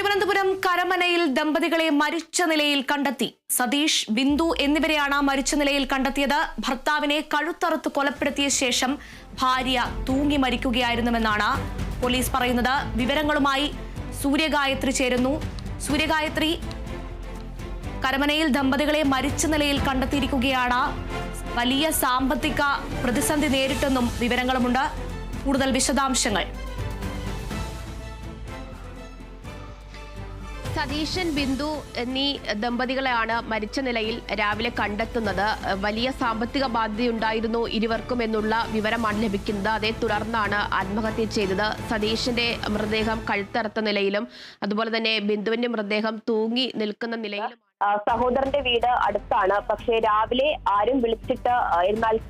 തിരുവനന്തപുരം കരമനയിൽ ദമ്പതികളെ മരിച്ച നിലയിൽ കണ്ടെത്തി. സതീഷ് ബിന്ദു എന്നിവരെയാണ് മരിച്ച നിലയിൽ കണ്ടെത്തിയത്. ഭർത്താവിനെ കഴുത്തറുത്ത് കൊലപ്പെടുത്തിയ ശേഷം ഭാര്യ തൂങ്ങി മരിക്കുകയായിരുന്നുവെന്നാണ് പോലീസ് പറയുന്നത്. വിവരങ്ങളുമായി സൂര്യഗായത്രി ചേരുന്നു. സൂര്യഗായത്രി കരമനയിൽ ദമ്പതികളെ മരിച്ച നിലയിൽ കണ്ടെത്തിയിരിക്കുകയാണ്. വലിയ സാമ്പത്തിക പ്രതിസന്ധി നേരിട്ടെന്നും വിവരങ്ങളുമുണ്ട്. കൂടുതൽ വിശദാംശങ്ങൾ. സതീശൻ ബിന്ദു എന്നീ ദമ്പതികളെയാണ് മരിച്ച നിലയിൽ രാവിലെ കണ്ടെത്തുന്നത്. വലിയ സാമ്പത്തിക ബാധ്യതയുണ്ടായിരുന്നു ഇരുവർക്കും എന്നുള്ള വിവരമാണ് ലഭിക്കുന്നത്. അതേ തുടർന്നാണ് ആത്മഹത്യ ചെയ്തത്. സതീശന്റെ മൃതദേഹം കഴുത്തറുത്ത നിലയിലും അതുപോലെ തന്നെ ബിന്ദുവിന്റെ മൃതദേഹം തൂങ്ങി നിൽക്കുന്ന നിലയിലും. സഹോദരന്റെ വീട് അടുത്താണ്. പക്ഷേ രാവിലെ ആരും വിളിച്ചിട്ട്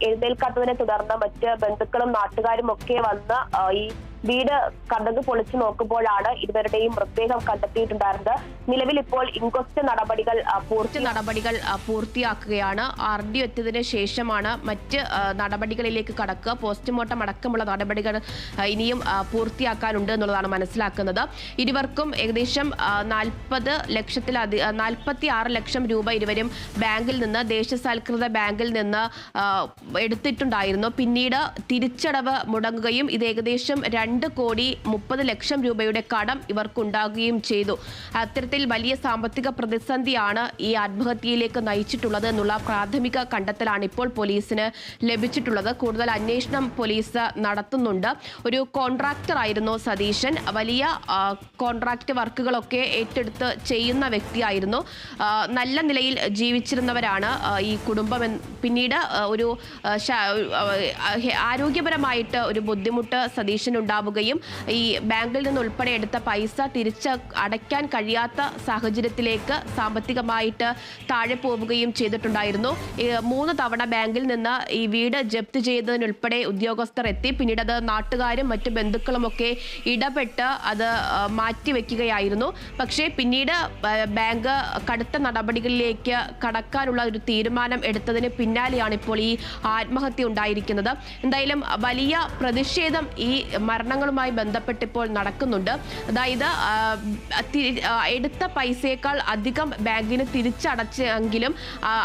എഴുന്നേൽക്കാത്തതിനെ തുടർന്ന് മറ്റ് ബന്ധുക്കളും നാട്ടുകാരും ഒക്കെ വന്ന് ഈ വീട് കഥക് പൊളിച്ചു നോക്കുമ്പോഴാണ് ഇരുവരുടെയും മൃതദേഹം കണ്ടെത്തിയിട്ടുണ്ടായിരുന്നത്. നിലവിൽ ഇപ്പോൾ ഇൻക്വസ്റ്റ് നടപടികൾ പൂർത്തി നടപടികൾ പൂർത്തിയാക്കുകയാണ്. ആർ ഡി എത്തിയതിന് ശേഷമാണ് മറ്റ് നടപടികളിലേക്ക് കടക്കുക. പോസ്റ്റ്മോർട്ടം അടക്കമുള്ള നടപടികൾ ഇനിയും പൂർത്തിയാക്കാനുണ്ട് എന്നുള്ളതാണ് മനസ്സിലാക്കുന്നത്. ഇരുവർക്കും ഏകദേശം നാൽപ്പത് ലക്ഷത്തിലധി നാൽപ്പത്തി ആറ് ലക്ഷം രൂപ ഇരുവരും ബാങ്കിൽ നിന്ന് ദേശസാൽകൃത ബാങ്കിൽ നിന്ന് എടുത്തിട്ടുണ്ടായിരുന്നു. പിന്നീട് തിരിച്ചടവ് മുടങ്ങുകയും ഇത് ഏകദേശം രണ്ട് കോടി മുപ്പത് ലക്ഷം രൂപയുടെ കടം ഇവർക്കുണ്ടാകുകയും ചെയ്തു. അത്തരത്തിൽ വലിയ സാമ്പത്തിക പ്രതിസന്ധിയാണ് ഈ ആത്മഹത്യയിലേക്ക് നയിച്ചിട്ടുള്ളത് എന്നുള്ള പ്രാഥമിക കണ്ടെത്തലാണ് ഇപ്പോൾ പോലീസിന് ലഭിച്ചിട്ടുള്ളത്. കൂടുതൽ അന്വേഷണം പോലീസ് നടത്തുന്നുണ്ട്. ഒരു കോൺട്രാക്ടർ ആയിരുന്നു സതീശൻ. വലിയ കോൺട്രാക്ട് വർക്കുകളൊക്കെ ഏറ്റെടുത്ത് ചെയ്യുന്ന വ്യക്തിയായിരുന്നു. നല്ല നിലയിൽ ജീവിച്ചിരുന്നവരാണ് ഈ കുടുംബം പിന്നീട് ഒരു ആരോഗ്യപരമായിട്ട് ഒരു ബുദ്ധിമുട്ട് സതീശൻ സതീശന് ഉണ്ടാവുകയും ഈ ബാങ്കിൽ നിന്ന് ഉൾപ്പെടെ എടുത്ത പൈസ തിരിച്ച് അടയ്ക്കാൻ കഴിയാത്ത സാഹചര്യത്തിലേക്ക് സാമ്പത്തികമായിട്ട് താഴെ പോവുകയും ചെയ്തിട്ടുണ്ടായിരുന്നു. മൂന്ന് തവണ ബാങ്കിൽ നിന്ന് ഈ വീട് ജപ്തി ചെയ്തതിനുൾപ്പെടെ ഉദ്യോഗസ്ഥർ എത്തി. പിന്നീട് അത് നാട്ടുകാരും മറ്റു ബന്ധുക്കളുമൊക്കെ ഇടപെട്ട് അത് മാറ്റിവെക്കുകയായിരുന്നു പക്ഷേ പിന്നീട് ബാങ്ക് കടുത്ത നടപടികളിലേക്ക് കടക്കാനുള്ള ഒരു തീരുമാനം എടുത്തതിന് പിന്നാലെയാണ് ഇപ്പോൾ ഈ ആത്മഹത്യ ഉണ്ടായിരിക്കുന്നത്. എന്തായാലും വലിയ പ്രതിഷേധം ഈ മരണങ്ങളുമായി ബന്ധപ്പെട്ട് ഇപ്പോൾ നടക്കുന്നുണ്ട്. അതായത് എടുത്ത പൈസയേക്കാൾ അധികം ബാങ്കിന് തിരിച്ചടച്ചെങ്കിലും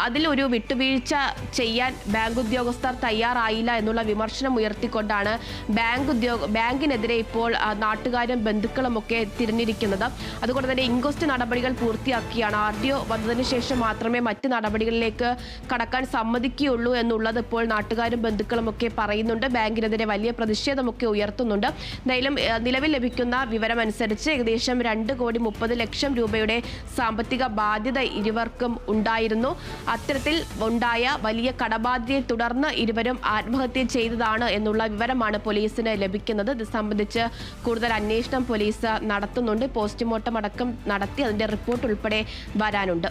അതിലൊരു വിട്ടുവീഴ്ച ചെയ്യാൻ ബാങ്ക് ഉദ്യോഗസ്ഥർ തയ്യാറായില്ല എന്നുള്ള വിമർശനം ഉയർത്തിക്കൊണ്ടാണ് ബാങ്ക് ഉദ്യോഗ ബാങ്കിനെതിരെ ഇപ്പോൾ നാട്ടുകാരും ബന്ധുക്കളും ഒക്കെ തിരിഞ്ഞിരിക്കുന്നത്. അതുകൊണ്ട് തന്നെ ഇൻക്വസ്റ്റ് നടപടികൾ പൂർത്തിയാക്കിയാണ്. ആർ ഡി ഒ വന്നതിന് ശേഷം മാത്രമേ മറ്റ് നടപടികളിലേക്ക് കടക്കാൻ സമ്മതിക്കുകയുള്ളൂ എന്നുള്ളത് ഇപ്പോൾ നാട്ടുകാരും ബന്ധുക്കളും ഒക്കെ പറയുന്നുണ്ട്. ബാങ്കിനെതിരെ വലിയ പ്രതിഷേധമൊക്കെ ഉയർത്തുന്നുണ്ട്. എന്തായാലും നിലവിൽ ലഭിക്കുന്ന വിവരമനുസരിച്ച് ഏകദേശം രണ്ട് കോടി മുപ്പത് ലക്ഷം രൂപയുടെ സാമ്പത്തിക ബാധ്യത ഇരുവർക്കും ഉണ്ടായിരുന്നു. അത്തരത്തിൽ ഉണ്ടായ വലിയ കടബാധ്യതയെ തുടർന്ന് ഇരുവരും ആത്മഹത്യ ചെയ്തതാണ് എന്നുള്ള വിവരമാണ് പോലീസിന് ലഭിക്കുന്നത്. ഇത് സംബന്ധിച്ച് കൂടുതൽ അന്വേഷണം പോലീസ് നടത്തുന്നുണ്ട്. പോസ്റ്റ്മോർട്ടം അടക്കം നടത്തി അതിന്റെ റിപ്പോർട്ട് ഉൾപ്പെടെ വരാനുണ്ട്.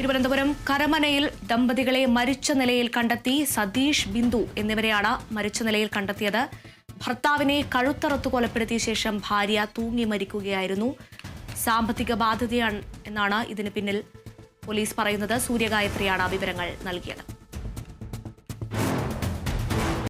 തിരുവനന്തപുരം കരമനയിൽ ദമ്പതികളെ മരിച്ച നിലയിൽ കണ്ടെത്തി സതീഷ് ബിന്ദു എന്നിവരെയാണ് മരിച്ച നിലയിൽ കണ്ടെത്തിയത്. ഭർത്താവിനെ കഴുത്തറത്ത് കൊലപ്പെടുത്തിയ ശേഷം ഭാര്യ തൂങ്ങി മരിക്കുകയായിരുന്നു. സാമ്പത്തിക ബാധ്യതയാണ് എന്നാണ് ഇതിന് പിന്നിൽ പോലീസ് പറയുന്നത്. സൂര്യഗായത്രിയാണ് വിവരങ്ങൾ നൽകിയത്.